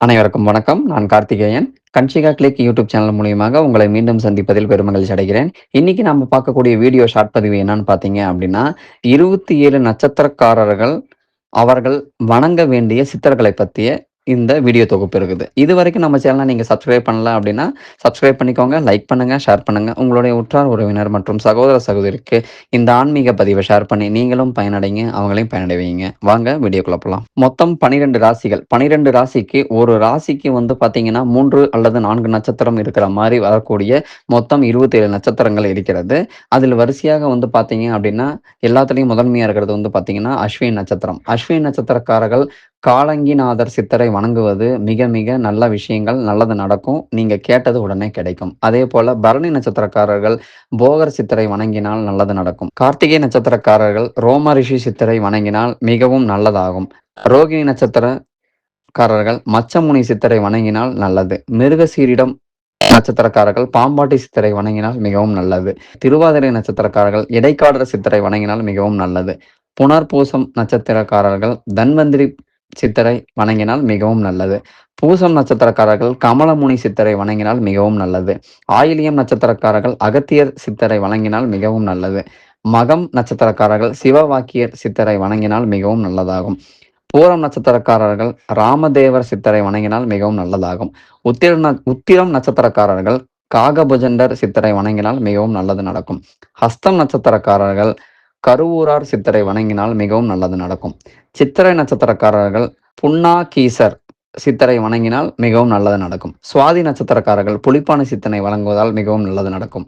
அனைவருக்கும் வணக்கம். நான் Karthikeyan. Kanshika click YouTube channel மூலியமாக உங்களை மீண்டும் சந்திப்பதில் பெருமகிழ்ச்சி அடைகிறேன். இன்னைக்கு நம்ம பார்க்கக்கூடிய வீடியோ ஷார்ட் பதிவு என்னன்னு பார்த்தீங்க அப்படின்னா இருபத்தி ஏழு நட்சத்திரக்காரர்கள் அவர்கள் வணங்க வேண்டிய சித்தர்களை பற்றிய இந்த வீடியோ தொகுப்பு இருக்குது. இது வரைக்கும் நம்ம சேனலை நீங்கள் சப்ஸ்கிரைப் பண்ணல அப்படின்னா சப்ஸ்கிரைப் பண்ணிக்கோங்க லைக் பண்ணுங்கள் ஷேர் பண்ணுங்க. உங்களுடைய உற்றார் உறவினர் மற்றும் சகோதர சகோதரிக்கு இந்த ஆன்மீக பதிவை ஷேர் பண்ணி நீங்களும் பயனடைங்க அவங்களையும் பயனடைவீங்க. வாங்க வீடியோ போகலாம் மொத்தம் பனிரெண்டு ராசிகள். பனிரெண்டு ராசிக்கு ஒரு ராசிக்கு வந்து பார்த்தீங்கன்னா மூன்று அல்லது நான்கு நட்சத்திரம் இருக்கிற மாதிரி வரக்கூடிய மொத்தம் இருபத்தி ஏழு நட்சத்திரங்கள் இருக்கிறது. அதில் வரிசையாக வந்து பார்த்தீங்க அப்படின்னா எல்லாத்துலேயும் முதன்மையாக இருக்கிறது வந்து பார்த்தீங்கன்னா அஸ்வின் நட்சத்திரம். அஸ்வின் நட்சத்திரக்காரர்கள் காலங்கிநாதர் சித்தரை வணங்குவது மிக மிக நல்ல விஷயங்கள் நல்லது நடக்கும். நீங்க கேட்டது உடனே கிடைக்கும். அதே போல பரணி நட்சத்திரக்காரர்கள் போகர் சித்தரை வணங்கினால் நல்லது நடக்கும். கார்த்திகை நட்சத்திரக்காரர்கள் ரோம ரிஷி சித்தரை வணங்கினால் மிகவும் நல்லதாகும். ரோகிணி நட்சத்திரக்காரர்கள் மச்சமுனி சித்தரை வணங்கினால் நல்லது. மிருகசீரிடம் நட்சத்திரக்காரர்கள் பாம்பாட்டி சித்தரை வணங்கினால் மிகவும் நல்லது. திருவாதிரை நட்சத்திரக்காரர்கள் இடைக்காடர் சித்தரை வணங்கினால் மிகவும் நல்லது. புனர்பூசம் நட்சத்திரக்காரர்கள் தன்வந்திரி சித்தரை வணங்கினால் மிகவும் நல்லது. பூசம் நட்சத்திரக்காரர்கள் கமலமுனி சித்தரை வணங்கினால் மிகவும் நல்லது. ஆயிலியம் நட்சத்திரக்காரர்கள் அகத்தியர் சித்தரை வணங்கினால் மிகவும் நல்லது. மகம் நட்சத்திரக்காரர்கள் சிவவாக்கியர் சித்தரை வணங்கினால் மிகவும் நல்லதாகும். பூரம் நட்சத்திரக்காரர்கள் ராமதேவர் சித்தரை வணங்கினால் மிகவும் நல்லதாகும். உத்திர உத்திரம் நட்சத்திரக்காரர்கள் காகபுஜண்டர் சித்தரை வணங்கினால் மிகவும் நல்லது நடக்கும். ஹஸ்தம் நட்சத்திரக்காரர்கள் கருவூரார் சித்தரை வணங்கினால் மிகவும் நல்லது நடக்கும். சித்திரை நட்சத்திரக்காரர்கள் புன்னா கீசர் சித்தரை வணங்கினால் மிகவும் நல்லது நடக்கும். சுவாதி நட்சத்திரக்காரர்கள் புலிப்பான சித்தனை வழங்குவதால் மிகவும் நல்லது நடக்கும்.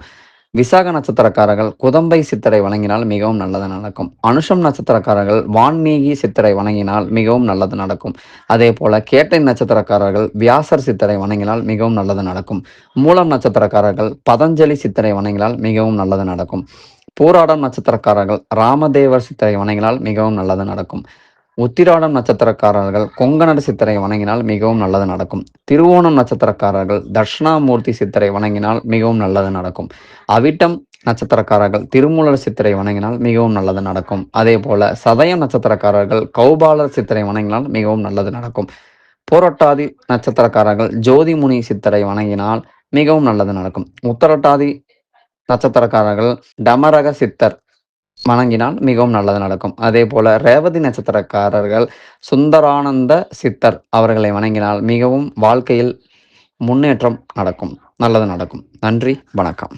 விசாக நட்சத்திரக்காரர்கள் குதம்பை சித்தரை வழங்கினால் மிகவும் நல்லது நடக்கும். அனுஷம் நட்சத்திரக்காரர்கள் வான்மீகி சித்தரை வணங்கினால் மிகவும் நல்லது நடக்கும். அதே போல கேட்டை நட்சத்திரக்காரர்கள் வியாசர் சித்தரை வணங்கினால் மிகவும் நல்லது நடக்கும். மூலம் நட்சத்திரக்காரர்கள் பதஞ்சலி சித்தரை வணங்கினால் மிகவும் நல்லது நடக்கும். பூராடம் நட்சத்திரக்காரர்கள் ராமதேவர் சித்திரை வணங்கினால் மிகவும் நல்லது நடக்கும். உத்திராடம் நட்சத்திரக்காரர்கள் கொங்கணர் சித்திரை வணங்கினால் மிகவும் நல்லது நடக்கும். திருவோணம் நட்சத்திரக்காரர்கள் தட்சிணாமூர்த்தி சித்திரை வணங்கினால் மிகவும் நல்லது நடக்கும். அவிட்டம் நட்சத்திரக்காரர்கள் திருமூலர் சித்திரை வணங்கினால் மிகவும் நல்லது நடக்கும். அதே போல சதயம் நட்சத்திரக்காரர்கள் கௌபாலர் சித்திரை வணங்கினால் மிகவும் நல்லது நடக்கும். போரட்டாதி நட்சத்திரக்காரர்கள் ஜோதிமுனி சித்திரை வணங்கினால் மிகவும் நல்லது நடக்கும். உத்தரட்டாதி நட்சத்திரக்காரர்கள் டமரக சித்தர் வணங்கினால் மிகவும் நல்லது நடக்கும். அதே போல ரேவதி நட்சத்திரக்காரர்கள் சுந்தரானந்த சித்தர் அவர்களை வணங்கினால் மிகவும் வாழ்க்கையில் முன்னேற்றம் நடக்கும். நல்லது நடக்கும். நன்றி. வணக்கம்.